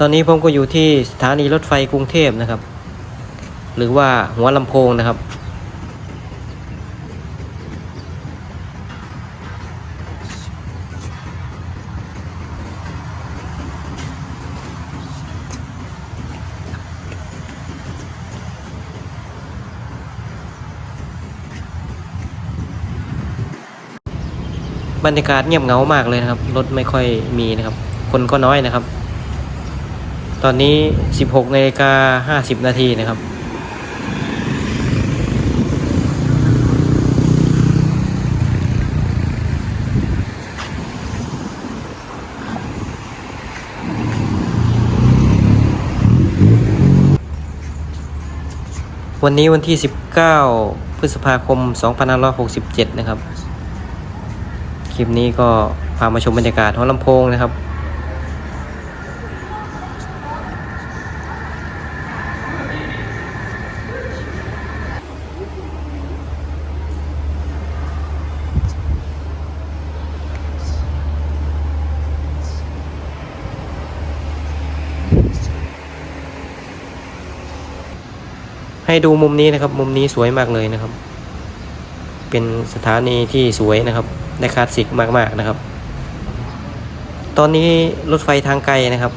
ตอนนี้ผมก็อยู่ที่สถานีรถไฟกรุงเทพนะครับ หรือว่าหัวลำโพงนะครับ บรรยากาศเงียบเหงามากเลยนะครับ รถไม่ค่อยมีนะครับ คนก็น้อยนะครับ ตอนนี้ 16นาฬิกา50 นาทีนะครับ วันนี้วันที่ 19 พฤษภาคม 2567 นะครับ คลิปนี้ก็พามาชมบรรยากาศหัวลำโพงนะครับ ให้ดูมุมนี้นะครับ มุมนี้สวยมากเลยนะครับ เป็นสถานีที่สวยนะครับและคลาสสิกมากๆนะครับ ตอนนี้รถไฟทางไกลนะครับ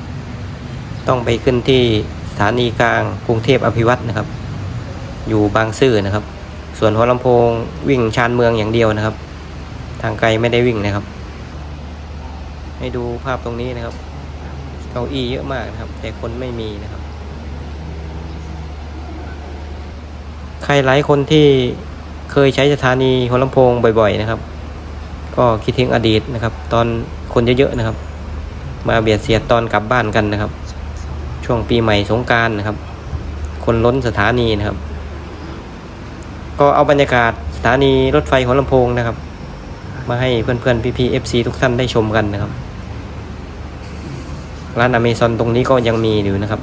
ต้องไปขึ้นที่สถานีกลางกรุงเทพอภิวัตนะครับ อยู่บางซื่อนะครับ ส่วนหัวลำโพงวิ่งชานเมืองอย่างเดียวนะครับ ทางไกลไม่ได้วิ่งนะครับ ให้ดูภาพตรงนี้นะครับ เก้าอี้เยอะมากนะครับ แต่คนไม่มีนะครับ ใครหลายคนที่เคยใช้สถานีหัวลำโพงบ่อย ๆ นะครับ ก็คิดถึงอดีตนะครับ ตอนคนเยอะๆนะครับ มาเบียดเสียดตอนกลับบ้านกันนะครับ ช่วงปีใหม่สงการนะครับ คนล้นสถานีนะครับ ก็เอาบรรยากาศสถานีรถไฟหัวลำโพงนะครับ มาให้เพื่อนๆพี่ๆ FC ทุกท่านได้ชมกันนะครับร้านอเมซอนตรงนี้ก็ยังมีอยู่นะครับ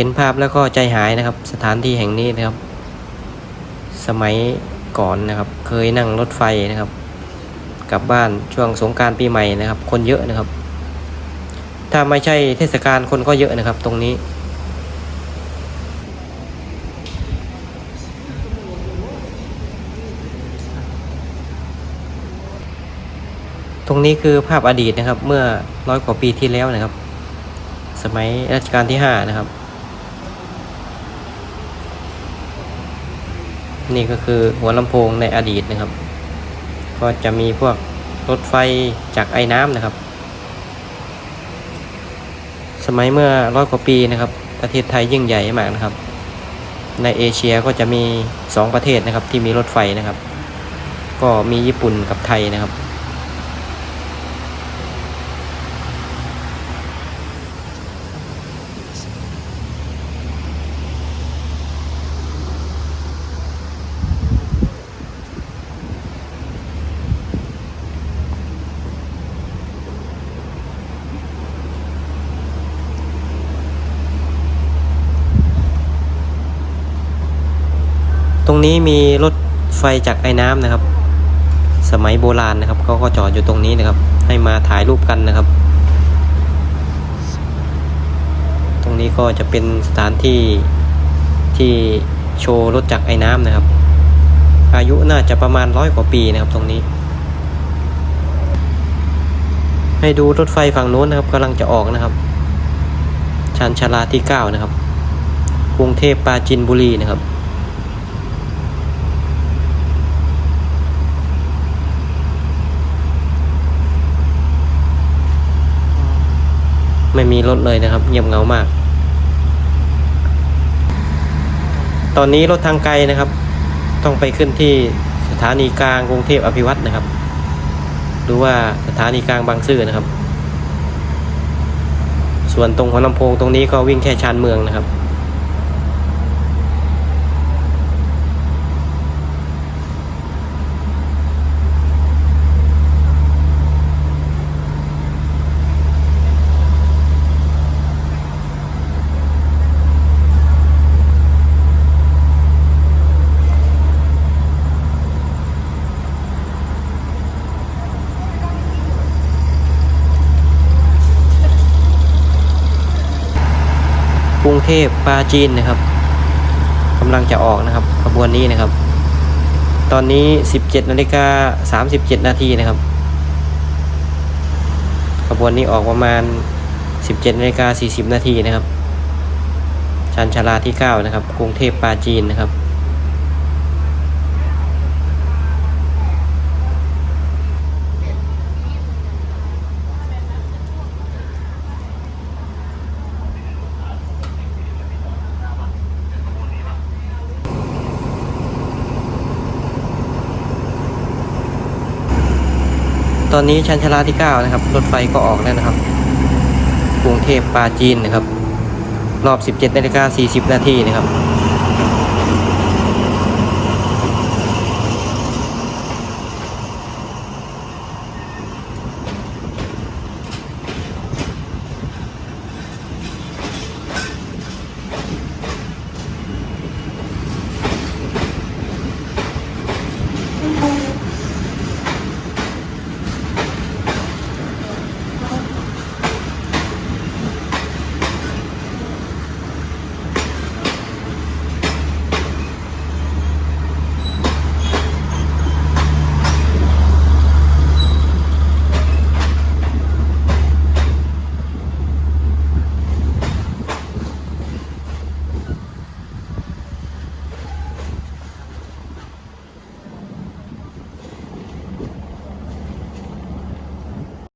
ห็นภาพแล้วก็ใจหายนะครับ สถานที่แห่งนี้นะครับ สมัยก่อนนะครับ เคยนั่งรถไฟนะครับ กลับบ้านช่วงสงการปีใหม่นะครับ คนเยอะนะครับ ถ้าไม่ใช่เทศกาลคนก็เยอะนะครับ ตรงนี้ตรงนี้คือภาพอดีตนะครับเมื่อร้อยกว่าปีที่แล้วนะครับ สมัยรัชกาลที่ห้านะครับ นี่ก็คือหัวลำโพงในอดีตนะครับ ก็จะมีพวกรถไฟจากไอ้น้ำนะครับ สมัยเมื่อร้อยกว่าปีนะครับ ประเทศไทยยิ่งใหญ่มากนะครับ ในเอเชียก็จะมีสองประเทศนะครับที่มีรถไฟนะครับ ก็มีญี่ปุ่นกับไทยนะครับ รงนี้มีรถไฟจากไอ้น้ำนะครับ สมัยโบราณนะครับเขาก็จอดอยู่ตรงนี้นะครับ ให้มาถ่ายรูปกันนะครับ ตรงนี้ก็จะเป็นสถานที่ที่โชว์รถจากไอ้น้ำนะครับ อายุน่าจะประมาณร้อยกว่าปีนะครับตรงนี้ ให้ดูรถไฟฝั่งโน้นนะครับกำลังจะออกนะครับชานชาลาที่เก้านะครับ กรุงเทพปราจินบุรีนะครับ ไม่มีรถเลยนะครับ เงียบเงามาก ตอนนี้รถทางไกลนะครับ ต้องไปขึ้นที่สถานีกลางกรุงเทพอภิวัตรนะครับ หรือว่าสถานีกลางบางซื่อนะครับ ส่วนตรงหัวลำโพงตรงนี้ก็วิ่งแค่ชานเมืองนะครับ เทพปาจีนนะครับกำลังจะออกนะครับขบวนนี้นะครับ ตอนนี้ 17นาฬิกา37 นาทีนะครับขบวนนี้ออกประมาณ 17นาฬิกา40 นาทีนะครับชันชาลาที่ 9 นะครับ กรุงเทพปาจีนนะครับ ตอนนี้ชันชลาที่ 9 นะครับ รถไฟก็ออกแล้วนะครับ กรุงเทพปาจีนนะครับ รอบ 17นาฬิกา40 นาทีนะครับ